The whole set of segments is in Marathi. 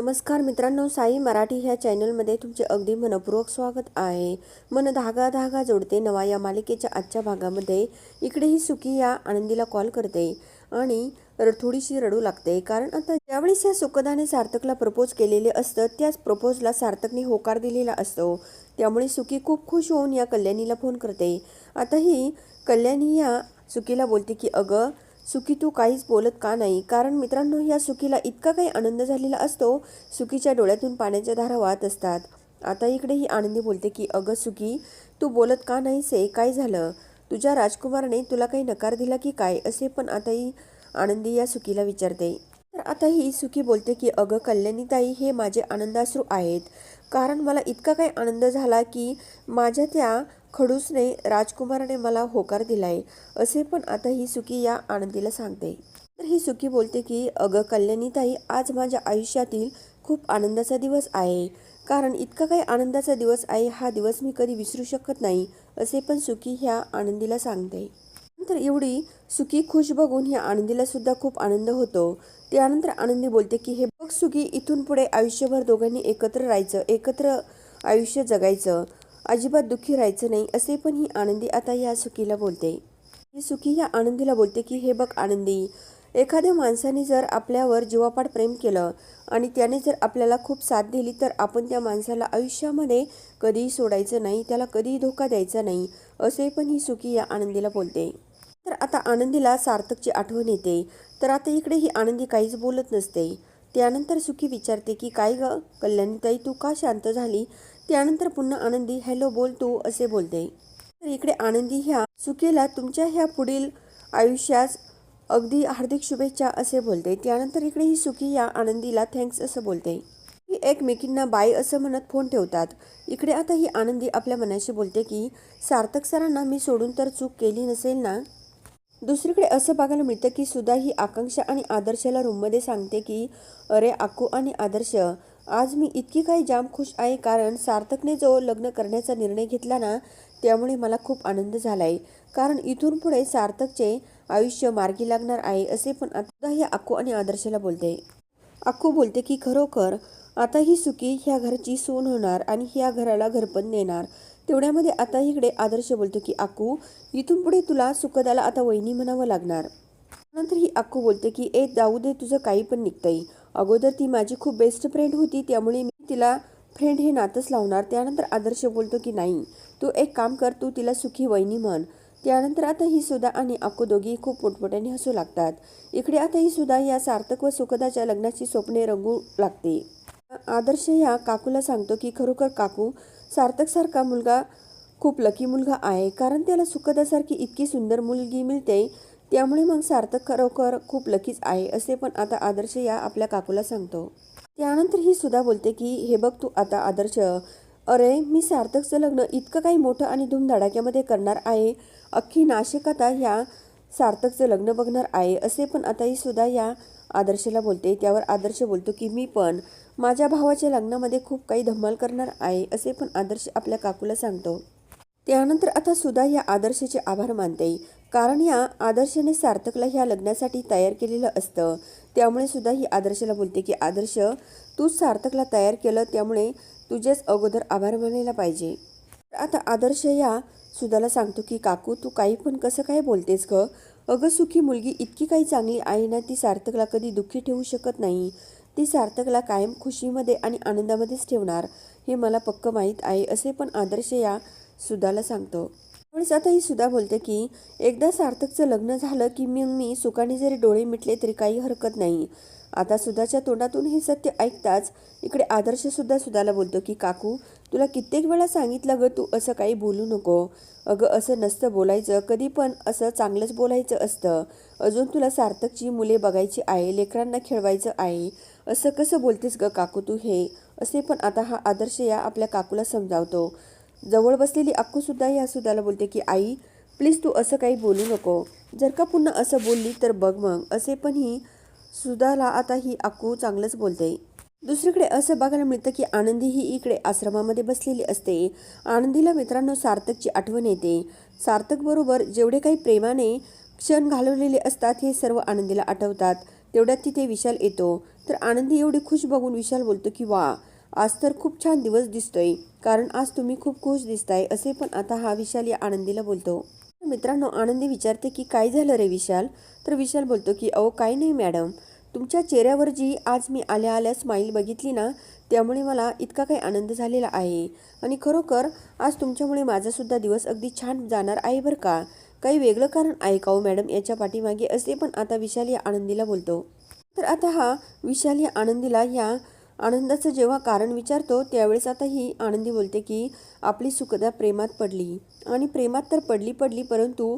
नमस्कार मित्रांनो साई मराठी ह्या चॅनलमध्ये तुमचे अगदी मनपूर्वक स्वागत आहे. मन धागा धागा जोडते नवा या मालिकेच्या आजच्या भागामध्ये. इकडे ही सुकी या आनंदीला कॉल करते आणि थोडीशी रडू लागते. कारण आता ज्यावेळेस या सुखदाने सार्थकला प्रपोज केलेले असतं त्याच प्रपोजला सार्थकने होकार दिलेला असतो. त्यामुळे सुकी खूप खुश होऊन या कल्याणीला फोन करते. आता ही कल्याणी या सुकीला बोलते की अगं सुखी तू काहीच बोलत का नाही? कारण मित्रांनो या सुखीला इतका काही आनंद झालेला असतो सुखीच्या डोळ्यातून पाण्याच्या धारा वाहत असतात. आता इकडे ही आनंदी बोलते की अगं सुखी तू बोलत का नाहीसे काय झालं? तुझ्या राजकुमारने तुला काही नकार दिला की काय? असे पण आता ही आनंदी या सुखीला विचारते. तर आता ही सुखी बोलते की अगं कल्याणीताई हे माझे आनंदाश्रू आहेत. कारण मला इतका काही आनंद झाला की माझ्या त्या खडूसने राजकुमाराने मला होकार दिलाय असे पण आता ही सुकी या आनंदीला सांगते. तर ही सुकी बोलते की अगं कल्याणीताई आज माझ्या आयुष्यातील खूप आनंदाचा दिवस आहे. कारण इतका काही आनंदाचा दिवस आहे हा दिवस मी कधी विसरू शकत नाही असे पण सुकी ह्या आनंदीला सांगते. नंतर एवढी सुकी खुश बघून ह्या आनंदीला सुद्धा खूप आनंद होतो. त्यानंतर आनंदी बोलते की हे बघ सुकी इथून पुढे आयुष्यभर दोघांनी एकत्र राहायचं एकत्र आयुष्य जगायचं. अजिबात दुःखी राहायचं नाही असे पण ही आनंदी आता या सुखीला बोलते. ही सुखी या आनंदीला बोलते की हे बघ आनंदी एखाद्या माणसाने जर आपल्यावर जीवापाड प्रेम केलं आणि त्याने जर आपल्याला खूप साथ दिली तर आपण त्या माणसाला आयुष्यामध्ये कधीही सोडायचं नाही त्याला कधीही धोका द्यायचा नाही असे पण ही सुखी या आनंदीला बोलते. तर आता आनंदीला सार्थकची आठवण येते. तर आता इकडे ही आनंदी काहीच बोलत नसते. त्यानंतर सुखी विचारते की काय ग कल्याणीताई तू का शांत झाली? त्यानंतर पुन्हा आनंदी हॅलो बोल तू असे बोलते. तर इकडे आनंदी ह्या सुखीला तुमच्या ह्या पुढील आयुष्यास अगदी हार्दिक शुभेच्छा असे बोलते. त्यानंतर इकडे ही सुखी या आनंदीला थँक्स असं बोलते. ही एकमेकींना बाय असं म्हणत फोन ठेवतात. इकडे आता ही आनंदी आपल्या मनाशी बोलते की सार्थक सरांना मी सोडून तर चूक केली नसेल ना? दुसरीकडे असं बघायला मिळतं की सुद्धा ही आकांक्षा आणि आदर्शला रूममध्ये सांगते की अरे आकू आणि आदर्श आज मी इतकी काही जाम खुश आहे कारण सार्थकने जो लग्न करण्याचा निर्णय घेतला ना त्यामुळे मला खूप आनंद झाला आहे कारण इथून पुढे सार्थकचे आयुष्य मार्गी लागणार आहे असे पण आता हे अक्कू आणि आदर्शला बोलते. अक्कू बोलते की खरोखर आता ही सुकी ह्या घरची सून होणार आणि ह्या घराला घरपण देणार. तेवढ्यामध्ये आता इकडे आदर्श बोलतो की अक्कू इथून पुढे तुला सुखदाला आता वहिनी म्हणावं लागणार. नंतर ही अक्कू बोलते की ए जाऊ दे तुझं काही पण निघतंय. अगोदर ती माझी खूप बेस्ट फ्रेंड होती त्यामुळे मी तिला फ्रेंड हे नातंच लावणार. त्यानंतर आदर्श बोलतो की नाही तू एक काम कर तू तिला सुखी वहिनी म्हण. त्यानंतर आता ही सुधा आणि आको दोघी खूप मोठमोठ्याने हसू लागतात. इकडे आता ही सुधा या सार्थक व सुखदाच्या लग्नाची स्वप्ने रंगू लागते. आदर्श या काकूला सांगतो की खरोखर काकू सार्थकसारखा मुलगा खूप लकी मुलगा आहे. कारण त्याला सुखदासारखी इतकी सुंदर मुलगी मिळते त्यामुळे मग सार्थक खरोखर खूप लकीच आहे असे पण आता आदर्श या आपल्या काकूला सांगतो. त्यानंतर ही सुद्धा बोलते की हे बघ तू आता आदर्श. अरे मी सार्थकचं लग्न इतकं काही मोठं आणि धूमधडाक्यामध्ये करणार आहे. अख्खी नाशिक आता ह्या सार्थकचं लग्न बघणार आहे असे पण आता ही सुद्धा या आदर्शला बोलते. त्यावर आदर्श बोलतो की मी पण माझ्या भावाच्या लग्नामध्ये खूप काही धमाल करणार आहे असे पण आदर्श आपल्या काकूला सांगतो. त्यानंतर आता सुद्धा या आदर्शाचे आभार मानते. कारण या आदर्शने सार्थकला ह्या लग्नासाठी तयार केलेलं असतं. त्यामुळे सुद्धा ही आदर्शला बोलते की आदर्श तूच सार्थकला तयार केलं त्यामुळे तुझेच अगोदर आभार मानायला पाहिजे. आता आदर्श या सुधाला सांगतो की काकू तू काही पण कसं काय बोलतेस ग? अगं सुखी मुलगी इतकी काही चांगली आहे ना ती सार्थकला कधी दुःखी ठेवू शकत नाही. ती सार्थकला कायम खुशीमध्ये आणि आनंदामध्येच ठेवणार हे मला पक्क माहीत आहे असे पण आदर्श या सुधाला सांगतो. त्यामुळेच आता ही सुद्धा बोलते की एकदा सार्थकचं लग्न झालं की मी मी सुखाने जरी डोळे मिटले तरी काही हरकत नाही. आता सुधाच्या तोंडातून हे सत्य ऐकताच इकडे आदर्श सुद्धा सुधाला बोलतो की काकू तुला कित्येक वेळा सांगितलं ग तू असं काही बोलू नको. अगं असं नसतं बोलायचं. कधी पण असं चांगलंच बोलायचं असतं. अजून तुला सार्थकची मुले बघायची आहे लेकरांना खेळवायचं आहे. असं कसं बोलतेस ग काकू तू हे? असे पण आता हा आदर्श या आपल्या काकूला समजावतो. जवळ बसलेली अक्कूसुद्धा या सुद्धाला बोलते की आई प्लीज तू असं काही बोलू नको. जर का पुन्हा असं बोलली तर बघ मग. असे पण ही सुधाला आता ही अक्कू चांगलंच बोलते. दुसरीकडे असं बघायला मिळतं की आनंदी ही इकडे आश्रमामध्ये बसलेली असते. आनंदीला मित्रांनो सार्थकची आठवण येते. सार्थकबरोबर जेवढे काही प्रेमाने क्षण घालवलेले असतात हे सर्व आनंदीला आठवतात. तेवढ्यात तिथे विशाल येतो. तर आनंदी एवढी खुश बघून विशाल बोलतो की वा आज तर खूप छान दिवस दिसतोय. कारण आज तुम्ही खूप खुश दिसताय असे पण आता हा विशाल या आनंदीला बोलतो. मित्रांनो आनंदी विचारते की काय झालं रे विशाल? तर विशाल बोलतो की अहो काही नाही मॅडम. तुमच्या चेहऱ्यावर जी आज मी आल्या आल्या स्माईल बघितली ना त्यामुळे मला इतका काही आनंद झालेला आहे. आणि खरोखर आज तुमच्यामुळे माझासुद्धा दिवस अगदी छान जाणार आहे बरं का? काही वेगळं कारण आहे का हो मॅडम याच्या पाठीमागे असे पण आता विशाल या आनंदीला बोलतो. तर आता हा विशाल या आनंदीला या आनंदाचं जेव्हा कारण विचारतो त्यावेळेस आता ही आनंदी बोलते की आपली सुखदा प्रेमात पडली. आणि प्रेमात तर पडली पडली परंतु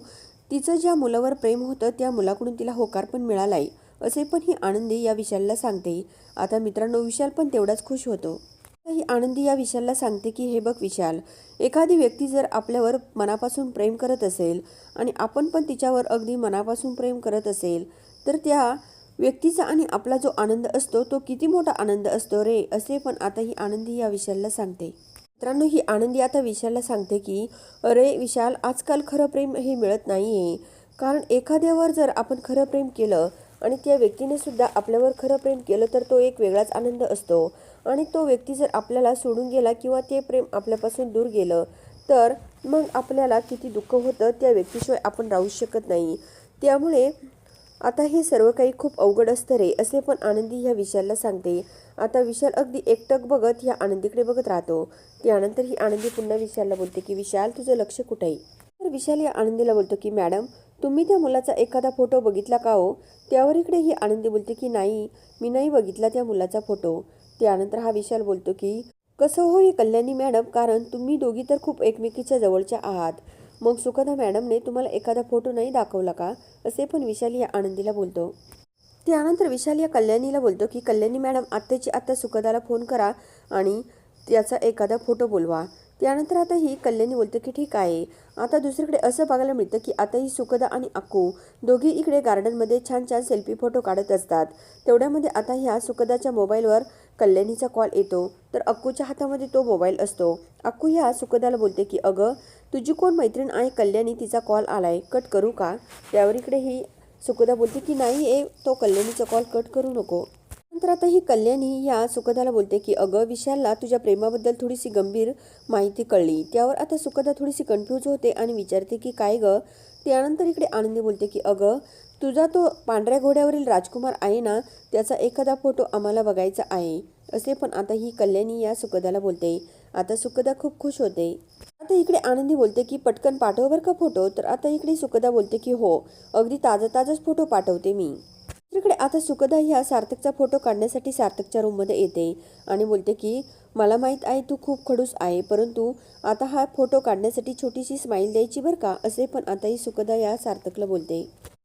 तिचं ज्या मुलावर प्रेम होतं त्या मुलाकडून तिला होकार पण मिळाला आहे असे पण ही आनंदी या विशालला सांगते. आता मित्रांनो विशाल पण तेवढाच खुश होतो. आता ही आनंदी या विशालला सांगते की हे बघ विशाल एखादी व्यक्ती जर आपल्यावर मनापासून प्रेम करत असेल आणि आपण पण तिच्यावर अगदी मनापासून प्रेम करत असेल तर त्या व्यक्तीचा आणि आपला जो आनंद असतो तो किती मोठा आनंद असतो रे असे पण आता ही आनंदी या विशालला सांगते. मित्रांनो ही आनंदी आता विशालला सांगते की अरे विशाल आजकाल खरं प्रेम हे मिळत नाही आहे कारण एखाद्यावर जर आपण खरं प्रेम केलं आणि त्या व्यक्तीने सुद्धा आपल्यावर खरं प्रेम केलं तर तो एक वेगळाच आनंद असतो. आणि तो व्यक्ती जर आपल्याला सोडून गेला किंवा ते प्रेम आपल्यापासून दूर गेलं तर मग आपल्याला किती दुःख होतं त्या व्यक्तीशिवाय आपण राहू शकत नाही. त्यामुळे आता हे सर्व काही खूप अवघड असतं रे असे पण आनंदी ह्या विशालला सांगते. आता विशाल अगदी एकटक बघत ह्या आनंदीकडे बघत राहतो. त्यानंतर ही आनंदी पुन्हा विशालला बोलते की विशाल तुझं लक्ष कुठे आहे? तर विशाल या आनंदीला बोलतो की मॅडम तुम्ही त्या मुलाचा एखादा फोटो बघितला का हो? त्यावर इकडे ही आनंदी बोलते की नाही मी नाही बघितला त्या मुलाचा फोटो. त्यानंतर हा विशाल बोलतो की कसं हो ही कल्याणी मॅडम कारण तुम्ही दोघी तर खूप एकमेकीच्या जवळच्या आहात. मग सुखदा मॅडमने तुम्हाला एखादा फोटो नाही दाखवला का? असे पण विशाल या आनंदीला बोलतो. त्यानंतर विशाल या कल्याणीला बोलतो की कल्याणी मॅडम आत्ताची आत्ता सुखदाला फोन करा आणि त्याचा एखादा फोटो बोलवा. त्यानंतर आता ही कल्याणी बोलते की ठीक आहे. आता दुसरीकडे असं बघायला मिळतं की आता ही सुखदा आणि अक्कू दोघी इकडे गार्डनमध्ये छान छान सेल्फी फोटो काढत असतात. तेवढ्यामध्ये आता ह्या सुखदाच्या मोबाईलवर कल्याणीचा कॉल येतो. तर अक्कूच्या हातामध्ये तो मोबाईल असतो. अक्कू ह्या सुखदाला बोलते की अगं तुझी कोण मैत्रीण आहे? कल्याणी तिचा कॉल आलाय. कट करू का? त्यावर इकडे ही सुखदा बोलते की नाही ए तो कल्याणीचा कॉल कट करू नको. नंतर आता ही कल्याणी या सुखदाला बोलते की अगं विशालला तुझ्या प्रेमाबद्दल थोडीशी गंभीर माहिती कळली. त्यावर आता सुखदा थोडीशी कन्फ्यूज होते आणि विचारते की काय गं? त्यानंतर इकडे आनंदी बोलते की अगं तुझा तो पांढऱ्या घोड्यावरील राजकुमार आहे ना? त्याचा एखादा फोटो आम्हाला बघायचा आहे. असे पण आता ही कल्याणी या सुखदाला बोलते. आता सुखदा खूप खुश होते. आता इकडे आनंदी बोलते की पटकन पाठव बरं का फोटो तर आता इकडे सुखदा बोलते की हो. अगदी ताजा ताजाच फोटो पाठवते मी. दुसरीकडे आता सुखदा ह्या सार्थकचा फोटो काढण्यासाठी सार्थकच्या रूममध्ये येते आणि बोलते की मला माहीत आहे तू खूप खडूस आहे परंतु आता हा फोटो काढण्यासाठी छोटीशी स्माईल द्यायची बरं का? असे पण आता ही सुखदा या सार्थकला बोलते.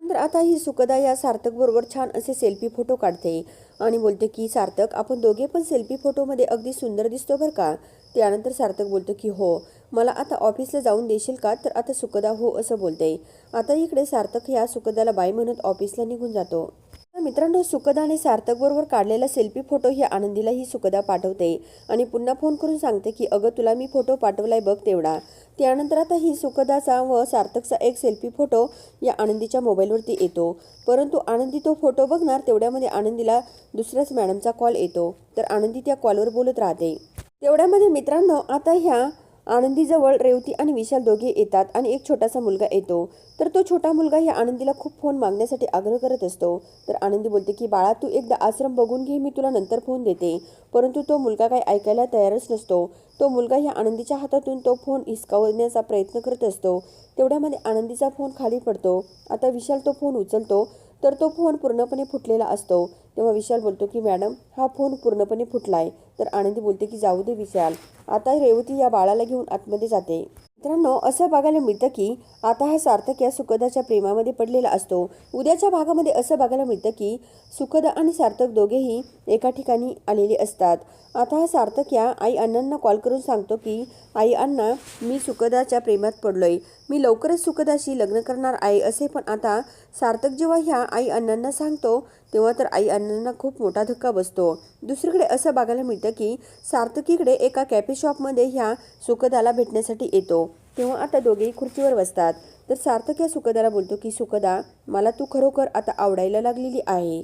तर आता ही सुखदा या सार्थक बरोबर छान असे सेल्फी फोटो काढते. आणि बोलते की सार्थक आपण दोघे पण सेल्फी फोटोमध्ये अगदी सुंदर दिसतो बरं का? त्यानंतर सार्थक बोलतो की हो मला आता ऑफिसला जाऊन देशील का? तर आता सुखदा हो असं बोलते. आता इकडे सार्थक ह्या सुखदाला बाई म्हणत ऑफिसला निघून जातो. मित्रांनो सुखदाने सार्थक बरोबर काढलेला सेल्फी फोटो ही आनंदीला ही सुखदा पाठवते. आणि पुन्हा फोन करून सांगते की अगं तुला मी फोटो पाठवलाय बघ तेवढा. त्यानंतर आता ही सुखदाचा व सार्थकचा एक सेल्फी फोटो या आनंदीच्या मोबाईलवरती येतो. परंतु आनंदी तो फोटो बघणार तेवढ्यामध्ये आनंदीला दुसऱ्याच मॅडमचा कॉल येतो. तर आनंदी त्या कॉलवर बोलत राहते. तेवढ्यामध्ये मित्रांनो आता ह्या आनंदीजवळ रेवती आणि विशाल दोघे येतात आणि एक छोटासा मुलगा येतो. तर तो छोटा मुलगा या आनंदीला खूप फोन मागण्यासाठी आग्रह करत असतो. तर आनंदी बोलते की बाळा तू एकदा आश्रम बघून घे मी तुला नंतर फोन देते. परंतु तो मुलगा काही ऐकायला तयारच नसतो. तो मुलगा या आनंदीच्या हातातून तो फोन हिसकावण्याचा प्रयत्न करत असतो. तेवढ्यामध्ये आनंदीचा फोन खाली पडतो. आता विशाल तो फोन उचलतो. तर तो फोन पूर्णपणे फुटलेला असतो. तेव्हा विशाल बोलतो की मॅडम हा फोन पूर्णपणे फुटला आहे तर आनंदी बोलते की जाऊ दे विशाल आता रेवती या बाळाला घेऊन आतमध्ये जाते. मित्रांनो असं बघायला मिळतं की आता हा सार्थक या सुखदाच्या प्रेमामध्ये पडलेला असतो. उद्याच्या भागामध्ये असं बघायला मिळतं की सुखदा आणि सार्थक दोघेही एका ठिकाणी आलेले असतात. आता हा सार्थक या आई अण्णांना कॉल करून सांगतो की आई अण्णा मी सुखदाच्या प्रेमात पडलोय. मी लवकरच सुखदाशी लग्न करणार आहे. असे पण आता सार्थक जेव्हा ह्या आई अण्णांना सांगतो तेव्हा तर आई अण्णांना खूप मोठा धक्का बसतो. दुसरीकडे असं बघायला मिळतं की सार्थकीकडे एका कॅफे शॉपमध्ये ह्या सुखदाला भेटण्यासाठी येतो. तेव्हा आता दोघेही खुर्चीवर बसतात. तर सार्थक या सुखदाला बोलतो की सुखदा मला तू खरोखर आता आवडायला लागलेली आहे.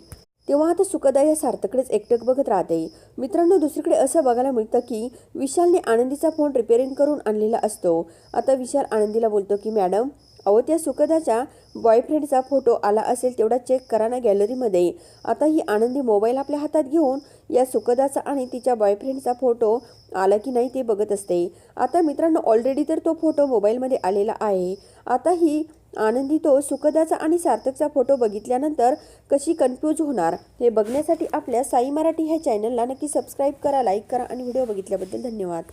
तेव्हा आता सुखदा या सार्थकडेच एकटक बघत राहते. मित्रांनो दुसरीकडे असं बघायला मिळतं की विशालने आनंदीचा फोन रिपेअरिंग करून आणलेला असतो. आता विशाल आनंदीला बोलतो की मॅडम अहो त्या सुखदाच्या बॉयफ्रेंडचा फोटो आला असेल तेवढा चेक करा ना गॅलरीमध्ये आता ही आनंदी मोबाईल आपल्या हातात घेऊन या सुखदाचा आणि तिच्या बॉयफ्रेंडचा फोटो आला की नाही ते बघत असते. आता मित्रांनो ऑलरेडी तर तो फोटो मोबाईलमध्ये आलेला आहे. आता ही आनंदी तो सुखदाचा आणि सार्थकचा फोटो बघितल्यानंतर कशी कन्फ्यूज होणार हे बघण्यासाठी आपल्या साई मराठी ह्या चॅनलला नक्की सबस्क्राईब करा लाईक करा आणि व्हिडिओ बघितल्याबद्दल धन्यवाद.